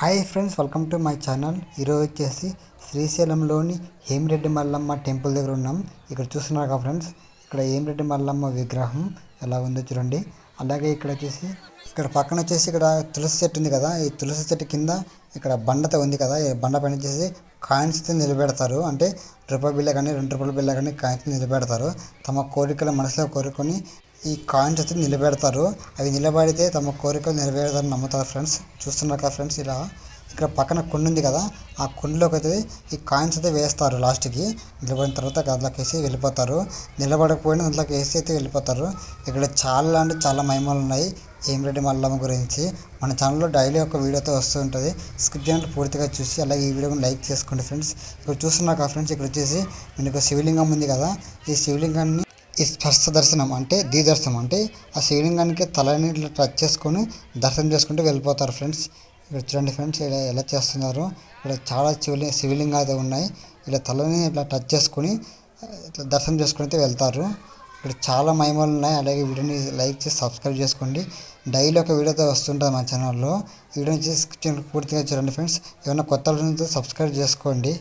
Hi friends welcome to my channel. ఈరోజు వచ్చేసి శ్రీశైలంలోని హేమిరెడ్డి Mallamma temple దగ్గర ఉన్నాం. ఇక్కడ చూస్తున్నారు కదా ఫ్రెండ్స్ ఇక్కడ హేమిరెడ్డి మల్లమ్మ విగ్రహం ఎలా ఉందో చూడండి. అలాగే ఇక్కడ వచ్చేసి ఇక్కడ పక్కన వచ్చేసి ఇక్కడ తులసి చెట్టు ఉంది కదా ఈ తులసి చెట్టు కింద ఇక్కడ బండతో ఉంది కదా ఈ బండ పైన వచ్చేసి కాయిన్స్ నిలబెడతారు. అంటే రూపాయి బిల్ల కానీ రెండు రూపాయల బిల్ల కానీ కాయిన్స్ నిలబెడతారు. తమ కోరికలు మనసులో కోరుకొని ఈ కాయిన్స్ అయితే నిలబెడతారు. అవి నిలబడితే తమ కోరికలు నెరవేరుతారని నమ్ముతారు ఫ్రెండ్స్. చూస్తున్నారు కదా ఫ్రెండ్స్ ఇలా ఇక్కడ పక్కన కుండ ఉంది కదా ఆ కుండలోకి అయితే ఈ కాయిన్స్ అయితే వేస్తారు లాస్ట్కి. నిలబడిన తర్వాత అందులోకి వేసి వెళ్ళిపోతారు. నిలబడకపోయినా అందులోకి వేసి అయితే వెళ్ళిపోతారు. ఇక్కడ చాలా అంటే చాలా మహిమలు ఉన్నాయి. ఏమిరెడ్డి మల్లమ్మ గురించి మన ఛానల్లో డైలీ ఒక వీడియోతో వస్తూ ఉంటుంది. స్కిప్ చేయడం పూర్తిగా చూసి అలాగే ఈ వీడియోని లైక్ చేసుకోండి ఫ్రెండ్స్. ఇక్కడ చూస్తున్నాక ఫ్రెండ్స్ ఇక్కడ వచ్చేసి మీకు శివలింగం ఉంది కదా. ఈ శివలింగాన్ని ఈ స్పర్శ దర్శనం అంటే దీ దర్శనం అంటే ఆ శివలింగానికి తలని ఇట్లా టచ్ చేసుకొని దర్శనం చేసుకుంటూ వెళ్ళిపోతారు ఫ్రెండ్స్. ఇక్కడ చూడండి ఫ్రెండ్స్ ఇలా ఎలా చేస్తున్నారు? ఇక్కడ చాలా శివలి శివలింగాలు అయితే ఉన్నాయి. ఇలా తలని ఇట్లా టచ్ చేసుకొని ఇట్లా దర్శనం చేసుకుని అయితే వెళ్తారు. ఇక్కడ చాలా మహిమలు ఉన్నాయి. అలాగే వీడియోని లైక్ చేసి సబ్స్క్రైబ్ చేసుకోండి. డైలీ ఒక వీడియోతో వస్తుంటుంది మా ఛానల్లో. వీడియోని చేసి పూర్తిగా చూడండి ఫ్రెండ్స్. ఏమైనా కొత్త సబ్స్క్రైబ్ చేసుకోండి.